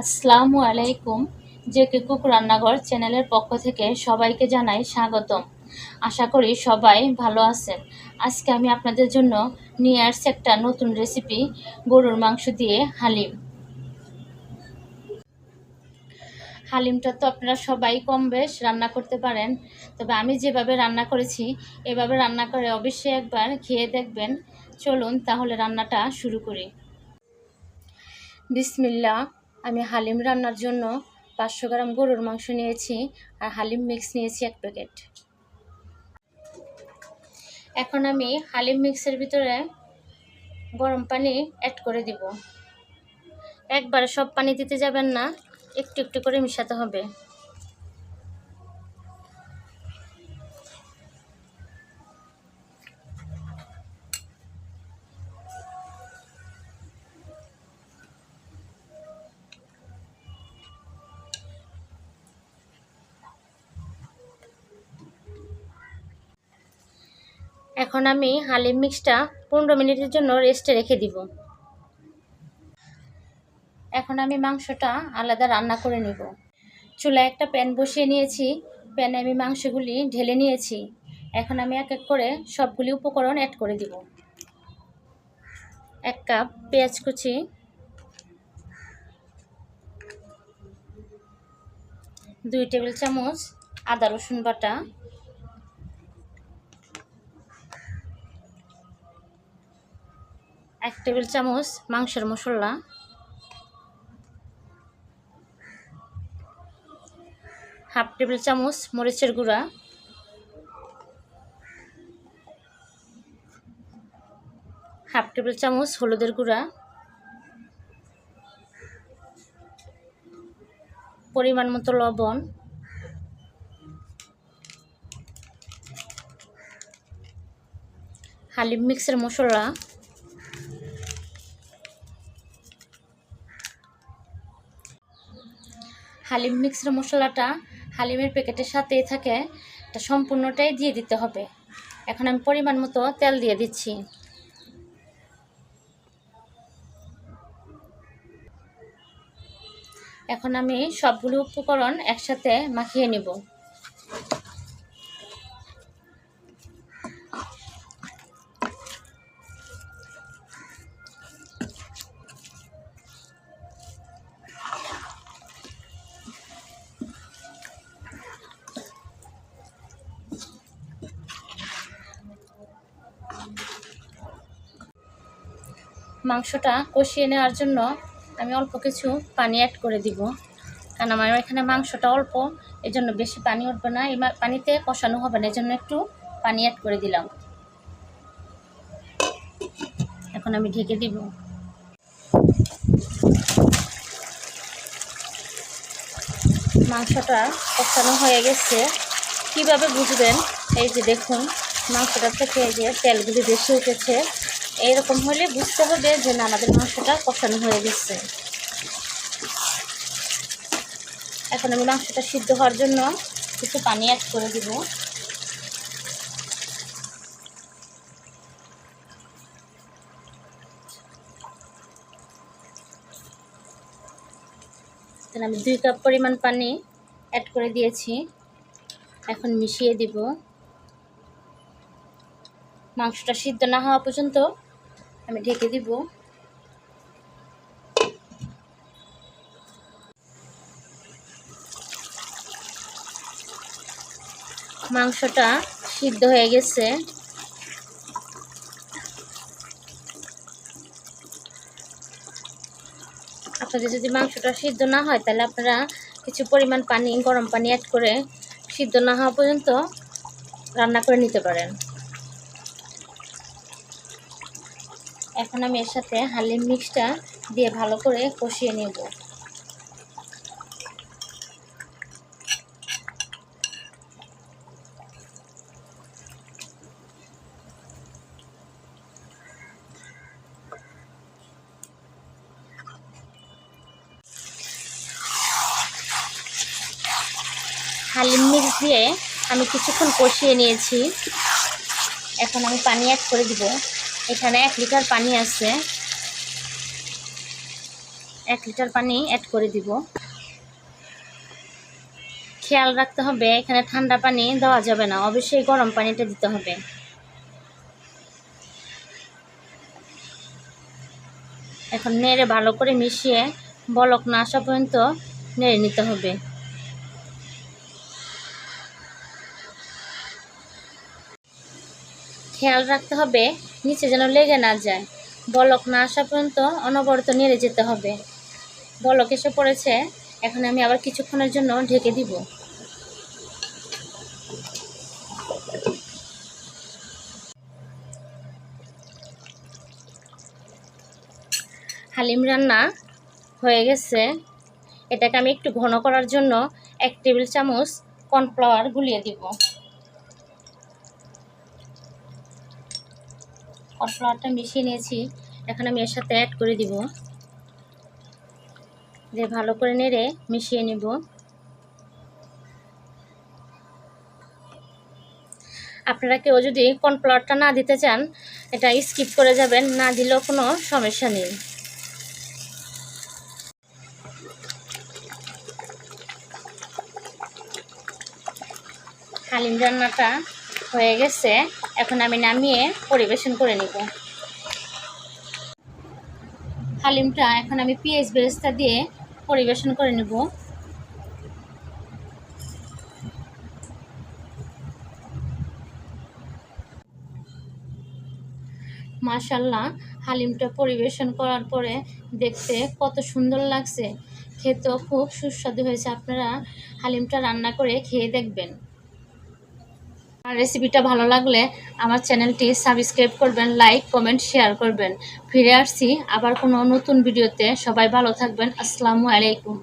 আসসালামু আলাইকুম যে কুক রান্নাঘর চ্যানেলের পক্ষ থেকে সবাইকে জানাই স্বাগতম। আশা করি সবাই ভালো আছেন। আজকে আমি আপনাদের জন্য নিয়ে আসছি একটা নতুন রেসিপি, গরুর মাংস দিয়ে হালিম। হালিমটা তো আপনারা সবাই কম বেশ রান্না করতে পারেন, তবে আমি যেভাবে রান্না করেছি, এভাবে রান্না করে অবশ্যই একবার খেয়ে দেখবেন। চলুন তাহলে রান্নাটা শুরু করি। বিসমিল্লা আমি হালিম রান্নার জন্য পাঁচশো গ্রাম গরুর মাংস নিয়েছি আর হালিম মিক্স নিয়েছি এক প্যাকেট। এখন আমি হালিম মিক্সের ভিতরে গরম পানি অ্যাড করে দিব। একবারে সব পানি দিতে যাবেন না, একটু একটু করে মিশাতে হবে। এখন আমি হালিম মিক্সটা পনেরো মিনিটের জন্য রেস্টে রেখে দিব। এখন আমি মাংসটা আলাদা রান্না করে নিব। চুলায় একটা প্যান বসিয়ে নিয়েছি। প্যানে আমি মাংসগুলি ঢেলে নিয়েছি। এখন আমি এক এক করে সবগুলি উপকরণ অ্যাড করে দিব। এক কাপ পেঁয়াজ কুচি। দুই টেবিল চামচ আদা রসুন বাটা। টেবিল চামচ মাংসের মশলা। হাফ টেবিল চামচ মরিচের গুঁড়া। হাফ টেবিল চামচ হলুদের গুঁড়া। পরিমাণ মতো লবণ। হালিম মিক্সের মশলা। হালিম মিক্সড মশলাটা হালিমের প্যাকেটের সাথেই থাকে, এটা সম্পূর্ণটাই দিয়ে দিতে হবে। এখন আমি পরিমাণ মতো তেল দিয়ে দিচ্ছি। এখন আমি সবগুলো উপকরণ একসাথে মাখিয়ে নিব। মাংসটা কষিয়ে নেওয়ার জন্য আমি অল্প কিছু পানি অ্যাড করে দিব। কারণ আমার এখানে মাংসটা অল্প এই জন্য বেশি পানি উঠবে না। এই পানিতে কষানো হবে না এই জন্য একটু পানি অ্যাড করে দিলাম। এখন আমি ঢেকে দিব। মাংসটা কষানো হয়ে গেছে। কীভাবে বুঝবেন? এই যে দেখুন, মাংসটা থেকে যে তেলগুলি বেশি উঠেছে। এইরকম হলে বুঝতে হবে যে না, আমাদের মাংসটা কষানো হয়ে গেছে। এখন আমি মাংসটা সিদ্ধ হওয়ার জন্য কিছু পানি অ্যাড করে দিব। আমি দুই কাপ পরিমাণ পানি অ্যাড করে দিয়েছি। এখন মিশিয়ে দিব। মাংসটা সিদ্ধ না হওয়া পর্যন্ত আমি ঢেকে দিব। মাংসটা সিদ্ধ হয়ে গেছে। আপনাদের যদি মাংসটা সিদ্ধ না হয়, তাহলে আপনারা কিছু পরিমাণ পানি, গরম পানি অ্যাড করে সিদ্ধ না হওয়া পর্যন্ত রান্না করে নিতে পারেন। এখন আমি এর সাথে হালিম মিক্সটা দিয়ে ভালো করে কষিয়ে নেব। হালিম মিক্স দিয়ে আমি কিছুক্ষণ কষিয়ে নিয়েছি। এখন আমি পানি অ্যাড করে দিব। এখানে এক লিটার পানি আছে। এক লিটার পানি অ্যাড করে দিব। খেয়াল রাখতে হবে, এখানে ঠান্ডা পানি দেওয়া যাবে না। অবশ্যই গরম পানিটা দিতে হবে। এখন নেড়ে ভালো করে মিশিয়ে বলক না আসা পর্যন্ত নেড়ে নিতে হবে। খেয়াল রাখতে হবে, নিচে যেন লেগে না যায়। বলক না আসা পর্যন্ত অনবরত নেড়ে যেতে হবে। বলক এসে পড়েছে, এখন আমি আবার কিছুক্ষণের জন্য ঢেকে দিব। হালিম রান্না হয়ে গেছে। এটাকে আমি একটু ঘন করার জন্য এক টেবিল চামচ কর্নফ্লাওয়ার গুলিয়ে দিব। কর্নফ্লাওয়ারটা মিশিয়ে নিয়েছি। এখন আমি এর সাথে অ্যাড করে দিব। যে ভালো করে নেড়ে মিশিয়ে নিব। আপনারা কেউ যদি কর্নফ্লাওয়ারটা না দিতে চান, এটা স্কিপ করে যাবেন, না দিলেও কোনো সমস্যা নেই। হালিম রান্নাটা হয়ে গেছে, এখন আমি নামিয়ে পরিবেশন করে নিব। হালিমটা এখন আমি পেঁয়াজ বেরেস্তা দিয়ে পরিবেশন করে নেব। মাশাল্লাহ হালিমটা পরিবেশন করার পরে দেখতে কত সুন্দর লাগছে। খেতেও খুব সুস্বাদু হয়েছে, আপনারা হালিমটা রান্না করে খেয়ে দেখবেন। আর রেসিপিটা ভালো লাগলে আমার চ্যানেলটি সাবস্ক্রাইব করবেন লাইক কমেন্ট শেয়ার করবেন। ফিরে আসছি আবার কোনো নতুন ভিডিওতে সবাই ভালো থাকবেন। আসসালামু আলাইকুম।